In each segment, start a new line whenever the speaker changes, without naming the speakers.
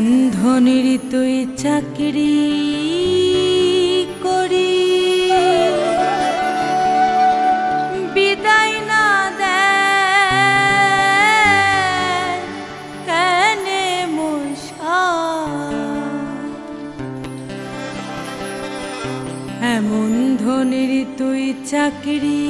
বন্ধনের তুই চাকরি করি। বিদায় না দেনে এমন ধনির তুই চাকরি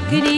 চাকরি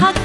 hak